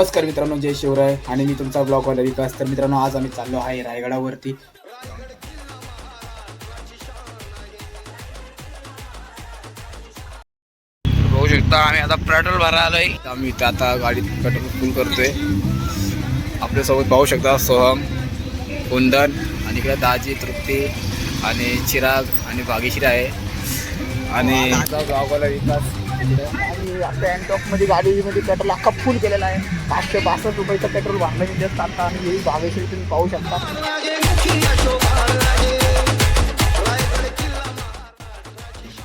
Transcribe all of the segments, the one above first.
नमस्कार मित्रांनो जय शिवराय. आणि मी तुमचा ब्लॉगवाला विकास. तर मित्रांनो आज आम्ही चाललो आहे रायगडावरती. बघू शकता आम्ही आता पेट्रोल भरायला आलोय. आम्ही इथं आता गाडीत पेट्रोल फुल करतोय. आपल्यासोबत पाहू शकता सोहम कुंदन आणि इकडे दाजी तृप्ती आणि चिराग आणि भाग्यश्री आहे. आणि ब्लॉगवाला विकास. आपल्या मध्ये गाडीमध्ये पेट्रोल अख्खा फुल केलेला आहे. पाचशे बासष्ट रुपयाचं पेट्रोल मी जस्ट आता आणि ही भाग्यश्री तुम्ही पाहू शकता.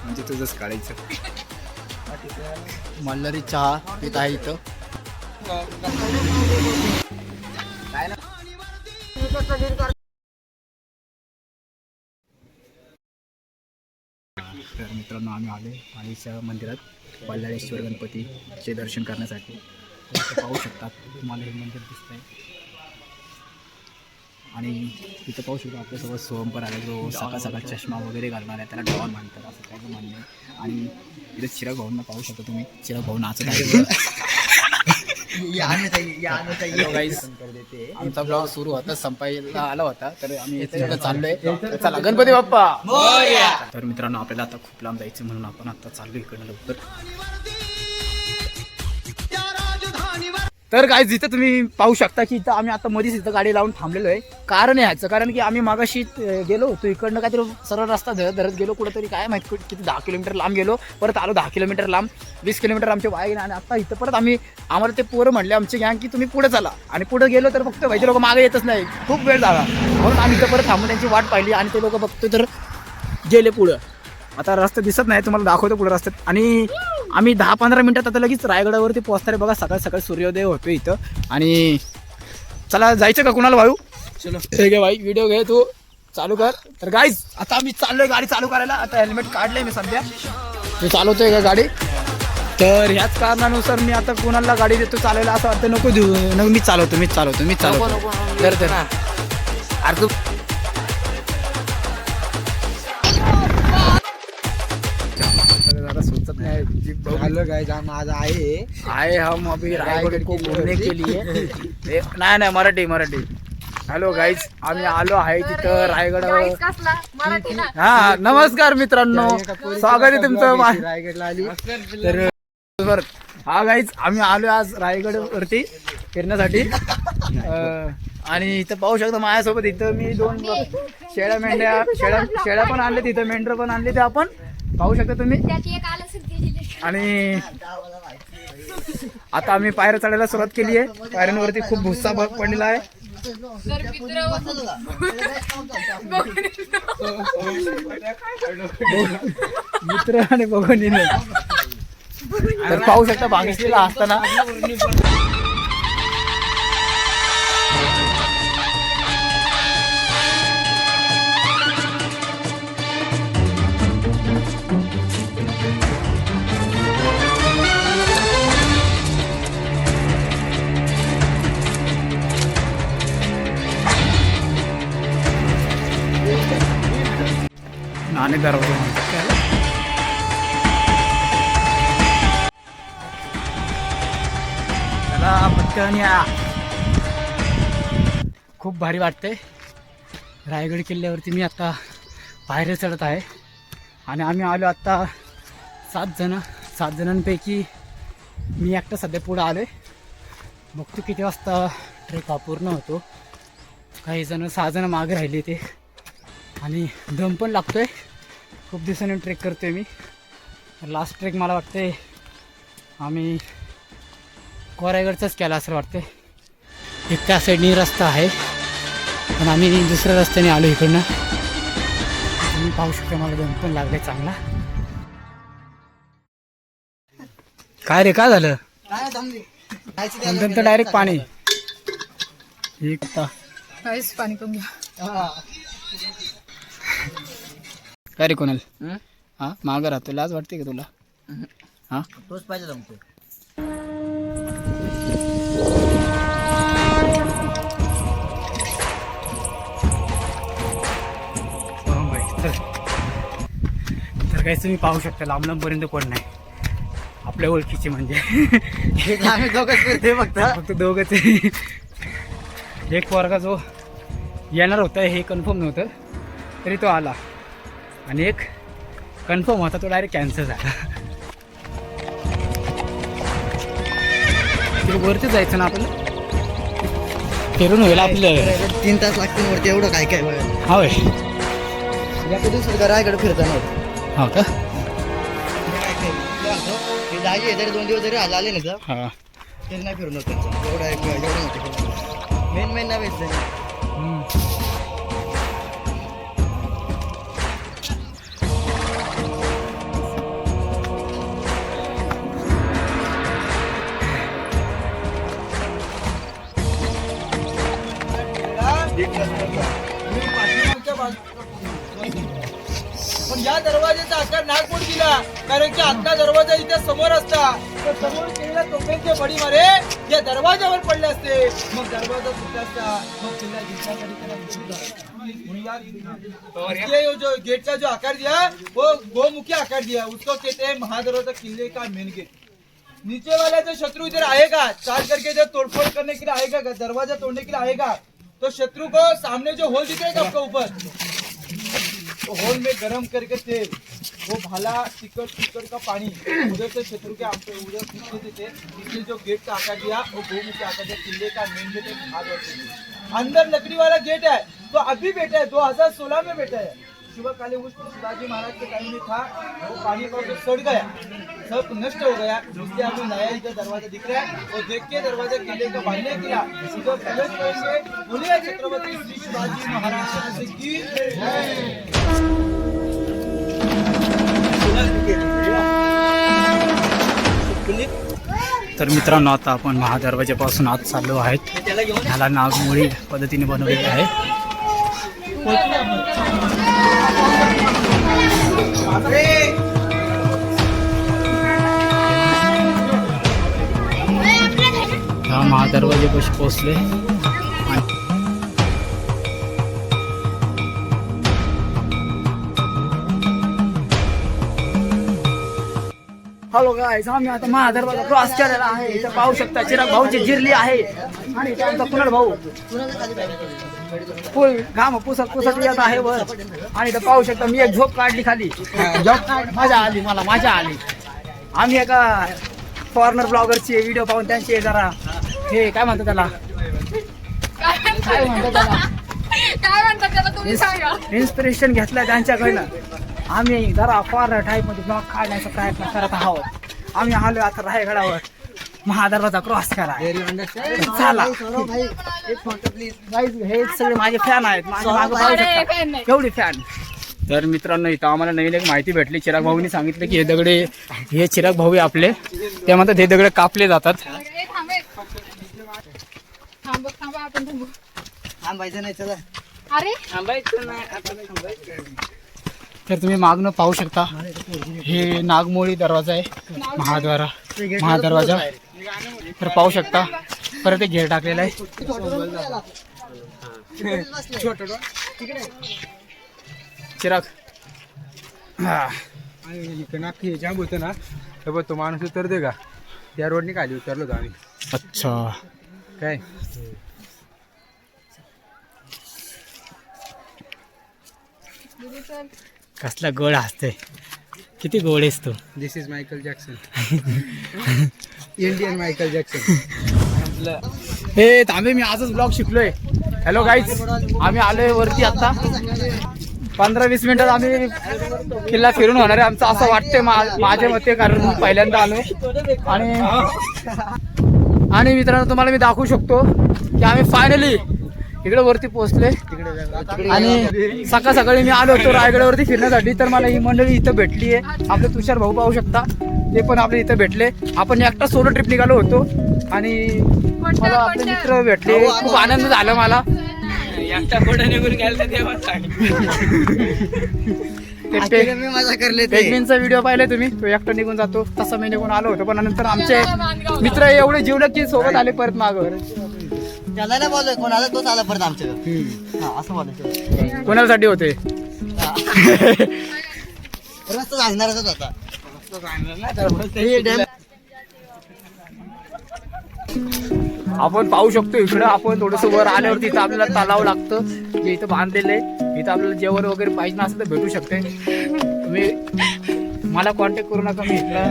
म्हणजे तुझंच काढायचं. मल्हारी चहा पित आहे इथं. काय ना? तर मित्रांनो आम्ही आलो आईच्या मंदिरात बल्लाळेश्वर गणपतीचे दर्शन करण्यासाठी. पाहू शकतात तुम्हाला हे मंदिर दिसत आहे आणि तिथं पाहू शकतो आपल्यासोबत सोमपर आला जो सकाळ सकाळ चष्मा वगैरे घालणार आहे त्याला डॉन म्हणतात असं काय म्हणणं आहे. आणि इथं चिराग भाऊंना पाहू शकता तुम्ही. चिराग भाऊ नाचत आहे आमचा ब्लॉग सुरू होता संपायला आला होता तर आम्ही चाललोय. चला गणपती बाप्पा. तर मित्रांनो आपल्याला आता खूप लांब जायचं म्हणून आपण आता चाललोय इकडनं लवकर. तर काय जिथं तुम्ही पाहू शकता की इथं आम्ही आता मध्येच इथं गाडी लावून थांबलेलो आहे. कारण आहे ह्याचं कारण की आम्ही मागाशी गेलो होतो. इकडनं काहीतरी सरळ रस्ता धरत धरत गेलो. कुठंतरी काय माहिती किती दहा किलोमीटर लांब गेलो. परत आलो दहा किलोमीटर लांब. वीस किलोमीटर आमचे वाया गेले आणि आता इथं परत आम्ही आम्हाला ते पोरं म्हणले आमचे गँग की तुम्ही पुढे चला. आणि पुढे गेलो तर फक्त व्हायचे लोक मागे येतच नाही. खूप वेळ झाला. म्हणून आम्ही इथं परत थांबून त्यांची वाट पाहिली आणि ते लोक बघतो तर गेले पुढं. आता रस्ता दिसत नाही तुम्हाला दाखवतो पुढे रस्त्यात. आणि आम्ही दहा पंधरा मिनिटात आता लगेच रायगडावरती पोहोचणारे बघा. सकाळ सकाळी सूर्योदय होतो इथं. आणि चला जायचं का कुणाला भाऊ? चलो. ठीक आहे भाई व्हिडिओ घे तू. चालू कर. तर गाईज आता आम्ही चाललोय गाडी चालू करायला. आता हेल्मेट काढलंय मी सध्या. तू चालवतोय का गाडी? तर ह्याच कारणानुसार मी आता कुणाला गाडी देतो चालवायला असं वाटतं नको देऊ. नको मीच चालवतो मीच चालवतो मीच चालवतो. तर तर अरे तू हेलो गाइस हम आज आए आए हम अभी रायगड को घूमने के लिए. ए, नाही नाही मराठी मराठी. हॅलो गाईज आम्ही आलो आहे तिथं ना? हा नमस्कार मित्रांनो. स्वागत आहे तुमचं मा- रायगडला आली. तर बरं. हा गाईज आम्ही आलो आज रायगड वरती फिरण्यासाठी. अं, आणि इथं पाहू शकता माझ्यासोबत इथं मी दोन शेळ्या मेंढ्या शेळ्या शेळ्या पण आणले तिथं मेंढर पण आणले ते आपण. पाहू शकता तुम्ही. त्यात एक आलं सिद्धी आणि आता आम्ही पायऱ्या चढायला सुरुवात केली आहे. पायऱ्यांवरती खूप भुस्सा भाग पडलेला आहे. मित्र आणि बघून तर पाहू शकता भागेश्रीला असताना नाणे दरवाजा. म्हणतात त्याला. पटकन या. खूप भारी वाटते रायगड किल्ल्यावरती मी आता पायऱ्या चढत आहे. आणि आम्ही आलो आत्ता सात जण सात जणांपैकी मी एकटा सध्या पुढं आलो आहे बघतो किती वाजता ट्रेक हा पूर्ण होतो. काही जण सहा जणं मागे राहिले ते. आणि दम पण लागतो आहे खूप दिवसांनी ट्रेक करतोय मी. लास्ट ट्रेक मला वाटते आम्ही कोरायगडचाच केला असं वाटते एक त्या साईडनी रस्ता आहे पण आम्ही दुसऱ्या रस्त्याने आलो इकडनं. तुम्ही पाहू शकता मला दम पण लागलाय चांगला. काय रे काय झालं? नंतर डायरेक्ट पाणी. एक ता काहीच पाणी कमी. घ्या काय रे कोणाल? हा? मागं राहतो लाज वाटते का तुला? हा? तोच पाहिजे जमतो तर तर काही तुम्ही पाहू शकता लांब लांबपर्यंत कोण नाही. आपल्या ओळखीचे म्हणजे. आम्ही दोघंच फिरते फक्त. फक्त दोघंच. एक पोरगा जो येणार होता हे कन्फर्म नव्हतं. तरी तो आला. आणि एक कन्फर्म होता तो डायरेक्ट कॅन्सल झाला. वरती जायचं ना आपल्याला? फिरून होईल आपलं. तीन तास लागतील वरती एवढं काय काय बघ हा. होय या कधी सुद्धा रायकडे फिरता नव्हतं हो का? हे आहे तरी दोन दिवस जरी आले ना तर. हा. तरी नाही फिरून होत. त्यांचं एवढं मेन मेन नाही भेटलं. हम्म. पण या दरवाजाचा आकार नागपूर दिला कारण की आता दरवाजा इथे समोर असता. तर समोर केलेल्या तोफेचे बडी मारे या दरवाजावर पडले असते. मग दरवाजा सुटला असता? मग किल्ला जिंकण्यासाठी त्याला विसरून जो गेटचा जो आकार दिया वो गोमुखी आकार दिया. उसको कहते हैं महादरवाजा किले का मेन गेट नीचे वाला जो शत्रु इधर आएगा चार करके इधर तोड़फोड़ करने के लिए आएगा दरवाजा तोड़ने के लिए आएगा तो शत्रु को सामने जो होल दिखेगा आपका ऊपर तो होल में गरम करके तेल वो भाला टिकट टिकट का पानी। उधर से शत्रु के आम पे उधर पीछे से थे। इसलिए जो गेट का आकार दिया वो गोमुखी आकार दिया किले का मेन गेट है भागवत अंदर लकड़ी वाला गेट है। तो अभी बैठा है 2016 में बैठा है। शिव काले उस शिवाजी महाराज के टाइम में था। वो पानी का तो सड़ गया। सब नष्ट हो गया। इसलिए अभी नया इधर दरवाजा दिख रहा है। और देख के दरवाजा किले का बांधने किया इधर प्रवेश करेंगे बोलिए छत्रपति श्री शिवाजी महाराज की। जय। तर मित्रांनो आता आपण महादरवाज्यापासून आत चाललो आहेत. ह्याला नागमोळी पद्धतीने बनवलेली आहे. ह्या महादरवाज्यापाशी पोचले हॅलो गाईज आम्ही आता महादरवाजा क्रॉस केलेला आहे. इथं पाहू शकता चिराग भाऊची जिरली आहे. आणि इथं आमचा कुणाल भाऊ? फुल घाम पुसत पुसत येत आहे वर. आणि इथं पाहू शकता मी एक झोप काढली खाली. झोप मजा आली मला मजा आली. आम्ही एका फॉरनर ब्लॉगरची व्हिडिओ पाहून त्यांची जरा हे काय म्हणतात त्याला? काय म्हणतात त्याला? काय म्हणतात त्याला तुम्ही सांगा इन्स्पिरेशन घेतलं त्यांच्याकडनं. आम्ही जरा फॉरनर टाईपमध्ये ब्लॉग काढण्याचा प्रयत्न करत आहोत. आम्ही आलो आता रायगडावर. महादरवाजा क्रॉस करा चला. हे सगळे माझे फॅन आहेत. मागं पाहू शकता. नाही. केवढी फॅन तर मित्रांनो इथं आम्हाला नवीन एक माहिती भेटली. चिराग भाऊनी सांगितलं की हे दगडे हे चिराग भाऊ आहे आपले. ते म्हणतात हे दगडे कापले जातात. ए, थांब ए. थांब थांब आपण थांबू. थांबायचं नाही चला. अरे? तर तुम्ही मागणं पाहू शकता. हे नागमोळी दरवाजा आहे महाद्वारा महादरवाजा. तर पाहू शकता परत एक घेर टाकलेला आहे. चिराग. हा. जाम होतं ना तर बघ तो माणूस उतरते का त्या रोडने खाली उतरलो होतो आम्ही अच्छा. काय? कसला गोड असते किती गोड आहेस तू. This is Michael Jackson Indian Michael Jackson हे थांबे मी आजच ब्लॉग शिकलोय. हॅलो गाईज आम्ही आलोय वरती आता. पंधरा वीस मिनिटात आम्ही किल्ला फिरून होणार आहे. आमचं असं वाटतंय मा- माझ्या मते कारण पहिल्यांदा आलोय. आणि आणि मित्रांनो तुम्हाला मी दाखवू शकतो की आम्ही फायनली इकडे वरती पोहोचले. आणि सकाळ सकाळी मी आलो होतो रायगडावरती फिरण्यासाठी. तर मला ही मंडळी इथं भेटली आहे आपले तुषार भाऊ पाहू शकता. ते पण आपले इथं भेटले. आपण एकटा सोलो ट्रिप निघालो होतो. आणि मला आपले मित्र भेटले. खूप आनंद झाला मला. पेगविनचा व्हिडिओ पाहिलाय तुम्ही. तो एकटा निघून जातो. तसा मी निघून आलो होतो. पण नंतर आमचे मित्र एवढे जीवलग की सोबत आले परत माग त्याला नाही बोललोय कोणाला तोच आला परत आमच्याकडे हा असं बोलायचं कोणासाठी होते? रस्ता सांगणारच होता. हे डॅम आपण पाहू शकतो इकडं आपण थोडस वर आल्यावरती इथं आपल्याला तलाव लागतं. जे इथं बांधलेलं आहे इथं आपल्याला जेवण वगैरे पाहिजे असेल तर भेटू शकते. तुम्ही मला कॉन्टॅक्ट करू नका मी इथला.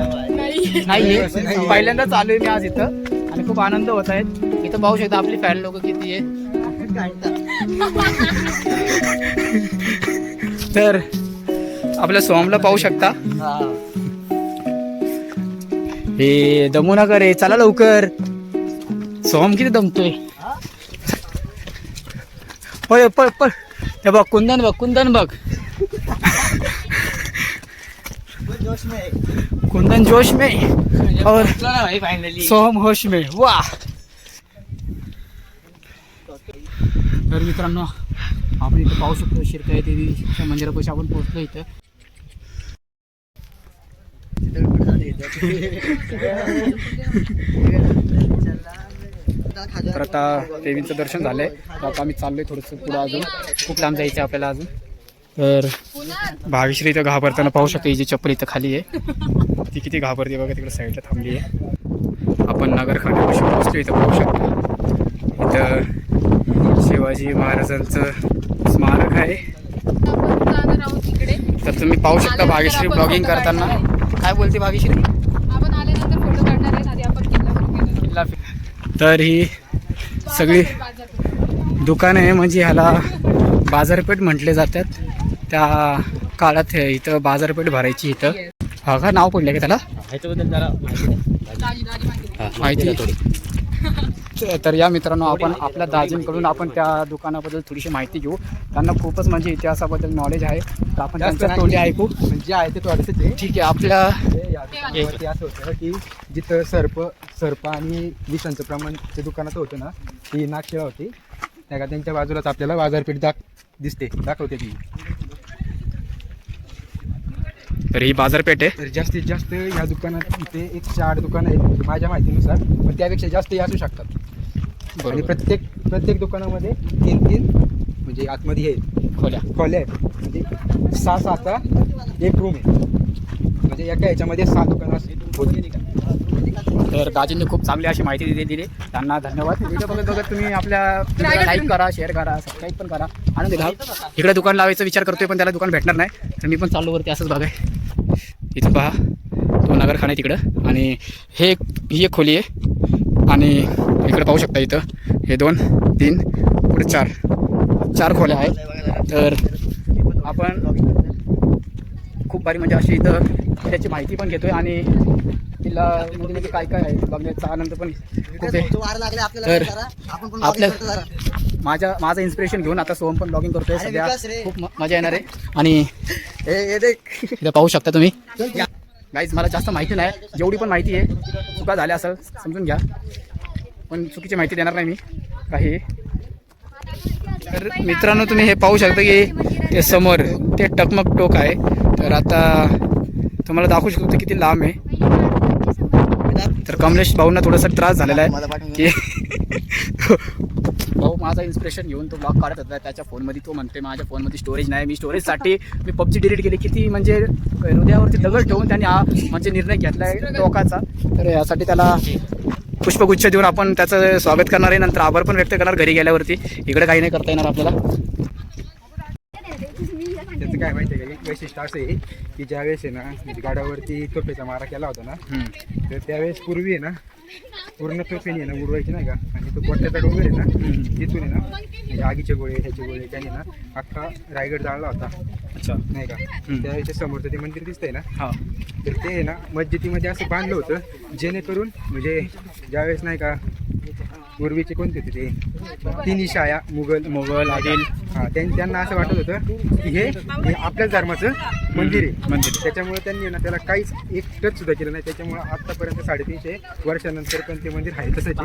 नाहीये. पहिल्यांदाच आलोय मी आज इथं. आणि खूप आनंद होत आहेत इथं पाहू शकता आपली फॅन लोक किती आहे. तर आपल्या सोमला पाहू शकता. हे. दमू नका रे चला लवकर. सोहम किती दमतोय. पळ पळ पळ. हे बघ कुंदन बघ कुंदन बघ. जोश में. कुंदन जोश में. और फायनली सोहम होश में. वा तर मित्रांनो आपण इथं पाहू शकतो शिरकाई देवीच्या मंदिरापाशी आपण पोहोचलो इथं. तर आता देवीचं दर्शन झालंय. तर आता आम्ही चाललोय थोडंसं पुढं अजून. खूप लांब जायचं आपल्याला अजून. तर भाग्यश्री इथं घाबरताना पाहू शकते ही जी चप्पल इथं खाली आहे ती किती घाबरते बघा तिकडे साईडला थांबली आहे. आपण नगरखान्यापाशी पोहोचलो इथं पाहू शकतो. इथं शिवाजी महाराजांचं स्मारक आहे. तर तुम्ही पाहू शकता भाग्यश्री ब्लॉगिंग करताना. काय बोलते भाग्यश्री? आपण आल्यानंतर फोटो काढणार आहे आधी आपण किल्ल्यावर गेलो तर ही सगळी बाजार दुकानं आहे म्हणजे ह्याला बाजारपेठ म्हटले जातात. त्या काळात हे इथं बाजारपेठ भरायची इथं. हा का? नाव पडलं का त्याला? माहिती त- तर या मित्रांनो आपण आपल्या दाजींकडून आपण त्या दुकानाबद्दल थोडीशी माहिती घेऊ. त्यांना खूपच म्हणजे इतिहासाबद्दल नॉलेज आहे. तर आपण त्यांच्या तोंडी ऐकू. जे आहे ते थोडंसंच आहे ठीक आहे आपल्या हे या असं होतं की जिथं सर्प सर्प आणि विषांचं प्रमाण जे दुकानात होतं ना ती नागशिळा होती. त्या का त्यांच्या बाजूलाच आपल्याला बाजारपेठ दाख दिसते. दाखवते ती. तर ही बाजारपेठ आहे. तर जास्तीत जास्त या दुकानात इथे एकशे आठ दुकानं आहेत म्हणजे माझ्या माहितीनुसार. पण त्यापेक्षा जास्तही असू शकतात. आणि प्रत्येक प्रत्येक दुकानामध्ये तीन तीन म्हणजे आतमध्ये हे खोल्या. खोल्या आहेत. म्हणजे सहा सहाचा एक रूम आहे. म्हणजे एका ह्याच्यामध्ये सहा दुकानं असतील होती तर दाजींनी खूप चांगली अशी माहिती दिली दिली. त्यांना धन्यवाद. व्हिडिओ बघत बघत तुम्ही आपल्या लाईक करा शेअर करा सबस्क्राईब पण करा. आनंद घ्या. इकडे दुकान लावायचा विचार करतोय पण त्याला दुकान भेटणार नाही. तर मी पण चाललो वरती असंच बघाय. इथं पहा तो नगरखाना आहे तिकडं. आणि हे एक ही एक खोली आहे. आणि इकडे पाहू शकता इथं. हे दोन तीन पुढे चार. चार खोल्या आहेत. तर आपण खूप भारी म्हणजे अशी इथं त्याची माहिती पण घेतोय आणि तिला मध्ये काय काय आहे बघण्याचा आनंद पण खूप आहे तर आपल्या. माझ्या माझं इन्स्पिरेशन घेऊन आता सोहम पण ब्लॉगिंग करतोय. सध्या. खूप मजा येणार आहे. आणि हे पाहू शकता तुम्ही. गाईज मला जास्त माहिती नाही. जेवढी पण माहिती आहे चुका झाल्या असं समजून घ्या. पण चुकीची माहिती देणार नाही मी. काही. तर मित्रांनो तुम्ही हे पाहू शकता की ते समोर ते टकमक टोक आहे. तर आता तुम्हाला दाखवू शकतो किती लांब आहे. तर कमलेश भाऊंना थोडासा त्रास झालेला आहे की भाऊ माझा इन्स्पिरेशन घेऊन तो ब्लॉग काढत होता. त्याच्या फोनमध्ये तो म्हणते माझ्या फोनमध्ये स्टोरेज नाही मी स्टोरेजसाठी मी पबजी डिलीट केली. किती म्हणजे हृदयावरती दगड ठेवून त्यांनी हा म्हणजे निर्णय घेतला आहे टोकाचा तर यासाठी त्याला पुष्पगुच्छ देऊन आपण त्याचं स्वागत करणार आहे. नंतर आभार पण व्यक्त करणार घरी गेल्यावरती. इकडे काही नाही करता येणार आपल्याला. त्याचं काय माहिती आहे का? एक वैशिष्ट्य असं आहे की ज्यावेळेस आहे ना म्हणजे गाड्यावरती तोफेचा मारा केला होता ना. तर त्यावेळेस पूर्वी आहे ना पूर्ण तोफेने आहे ना उडवायची नाही का? आणि तो कोट्याचा डोंगर आहे ना तिथून आहे ना म्हणजे आगीचे गोळे ह्याचे गोळे त्याने ना अख्खा रायगड जाळला होता. अच्छा. नाही का? त्यावेळेस समोरचं ते मंदिर दिसतंय ना. हा. तर ते आहे ना मस्जिदीमध्ये असं बांधलं होतं जेणेकरून म्हणजे ज्यावेळेस नाही का पूर्वीचे कोणते होते ते? तिन्ही शाया मुघल मोगल आदिल. हा त्यां- त्यांना असं वाटत होतं की हे आपल्याच धर्माचं मंदिर आहे. मंदिर. त्याच्यामुळे त्यांनी ना त्याला काहीच एक टच सुद्धा केलं नाही. त्याच्यामुळे आतापर्यंत साडेतीनशे वर्षानंतर पण ते मंदिर आहे तसंच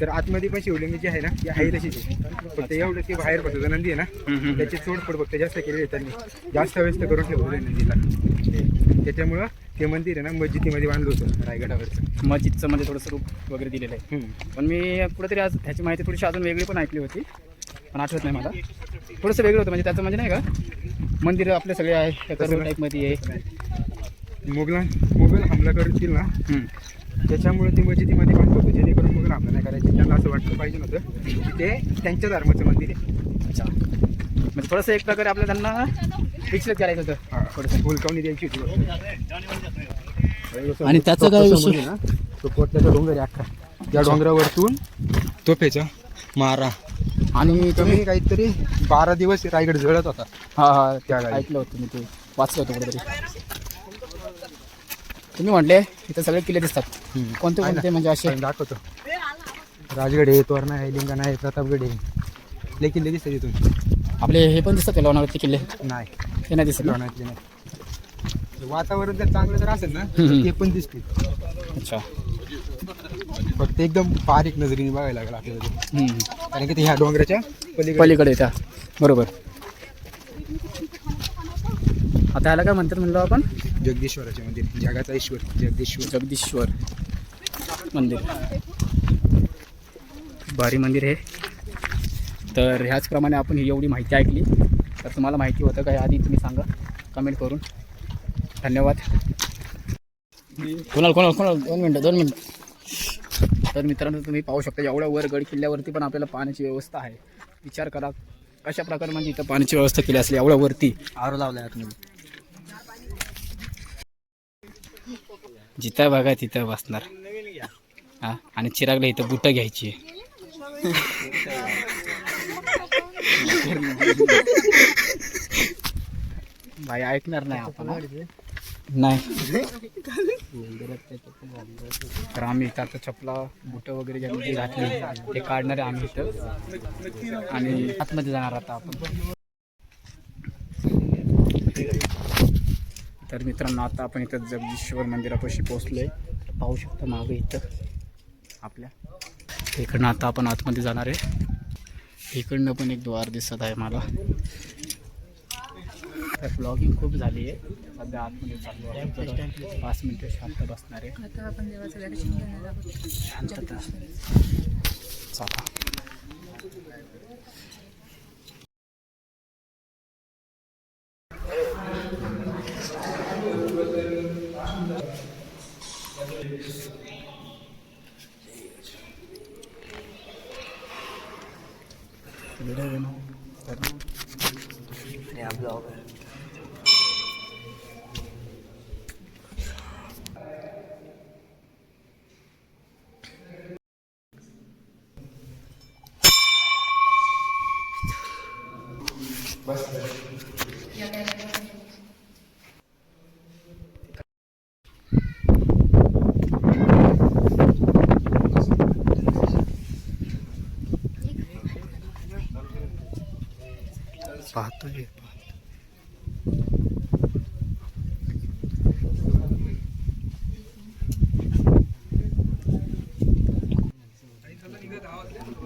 तर आतमध्ये पण शिवलिंग जी आहे ना ती आहे तशीच आहे. फक्त एवढं की बाहेर जो नंदी आहे ना त्याची तोडफोड फक्त जास्त केलेली आहे त्यांनी. जास्त व्यस्त करून ठेवलेलं नंदीला. त्याच्यामुळं ते मंदिर आहे ना मस्जिदीमध्ये बांधलं होतं रायगडावरचं. मस्जिदचं म्हणजे थोडंसं रूप वगैरे दिलेलं आहे. पण मी कुठेतरी आज ह्याची माहिती थोडीशी अजून वेगळी पण ऐकली होती पण आठवत नाही मला. थोडंसं वेगळं होतं म्हणजे त्याचं म्हणजे नाही का मंदिर आपले सगळे आहे ना. टाईपमध्ये आहे. मुघलां मुघल हमला करतील ना हम्म. त्याच्यामुळे ते मस्जिदीमध्ये बांधत होतं जेणेकरून मग रामला नाही करायचे. त्यांना असं वाटलं पाहिजे नव्हतं की ते त्यांच्या धर्माचं मंदिर आहे. अच्छा. म्हणजे थोडंसं एक प्रकारे आपल्या त्यांना विचलित करायचं होतं. हा, थोडंसं हुलकावणी द्यायची होती. आणि त्याचं काय विषय? ना, तो कोटल्याचा डोंगर आहे अख्खा. त्या डोंगरावरतून तोफेचा मारा. आणि तुम्ही कमी काहीतरी बारा दिवस रायगड जळत होता. हा हा. त्या. ऐकलं होतं मी ते. वाचलं होतं कुठेतरी. तुम्ही म्हटले इथं सगळे किल्ले दिसतात. कोणते? कोणते? म्हणजे असे? दाखवतो. राजगड आहे तोरणा आहे लिंगण आहे प्रतापगड आहे. लय किल्ले दिसतात इथून. आपले हे पण दिसतात लोणावळचे किल्ले? नाही. हे नाही दिसत ना? नाही. वातावरण जर चांगलं जर असेल ना तर. ते पण दिसते अच्छा. फक्त एकदम बारीक नजरेने बघायला लागलं आपल्याला ते. हम्म. कारण की ते ह्या डोंगराच्या पलीकडे. पलीकडे त्या. बरोबर. आता ह्याला काय म्हणतात म्हणलं आपण? जगदीश्वराचे मंदिर. जगाचा ईश्वर. जगदीश्वर. जगदीश्वर मंदिर. भारी मंदिर आहे तर ह्याचप्रमाणे आपण ही एवढी माहिती ऐकली. तर तुम्हाला माहिती होतं का आधी तुम्ही सांगा. कमेंट करून. धन्यवाद. कोणाल कोणाल कोणाल? दोन मिनटं दोन मिनटं. तर मित्रांनो तुम्ही पाहू शकता एवढ्या वर गड किल्ल्यावरती पण आपल्याला पाण्याची व्यवस्था आहे. विचार करा कशा प्रकारे म्हणजे इथं पाण्याची व्यवस्था केली असली एवढ्या वरती. आरो लावलाय आतमध्ये. जिथं बघा तिथं बसणार. हा? आणि चिरागला इथं बुटं घ्यायची भाई ऐकणार नाही आपण? नाही. तर आम्ही इथं आता चपला बुटं वगैरे ज्यांनी जी घातली ते काढणार आहे आम्ही इथं. आणि आतमध्ये जाणार आता आपण. तर मित्रांनो आता आपण इथं जगदीश्वर मंदिरापाशी पोहोचलोय. पाहू शकता मागं इथं आपल्या. इकडनं आता आपण आतमध्ये जाणार आहे. इकडनं पण एक द्वार दिसत आहे मला. तर ब्लॉगिंग खूप झाली आहे. सध्या आतमध्ये चाललो आहे. पाच मिनिटं शांत बसणार आहे. आता आपण देवाचं दर्शन घेणार आहोत. शांतता. चला.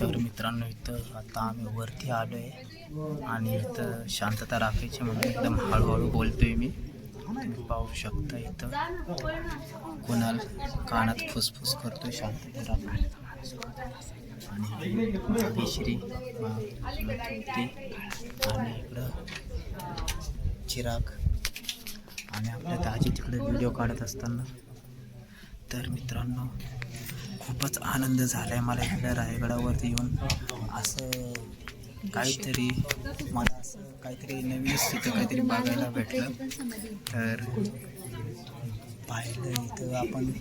तर मित्रांनो इथं आता आम्ही वरती आलो आहे आणि इथं शांतता राखायची म्हणून एकदम हळूहळू बोलतोय मी. तुम्ही पाहू शकता इथं. कोणाल कानात फुसफुस करतोय शांतता राखायला आणि मागे श्री आणि इकडं चिराग. आणि आपल्या दाजी तिकडे व्हिडिओ काढत असताना. तर मित्रांनो खूपच आनंद झाला आहे मला इकडे रायगडावरती येऊन. असं काहीतरी मला असं काहीतरी नवीनच तिथं काहीतरी बघायला भेटलं. तर पाहिलं इथं आपण.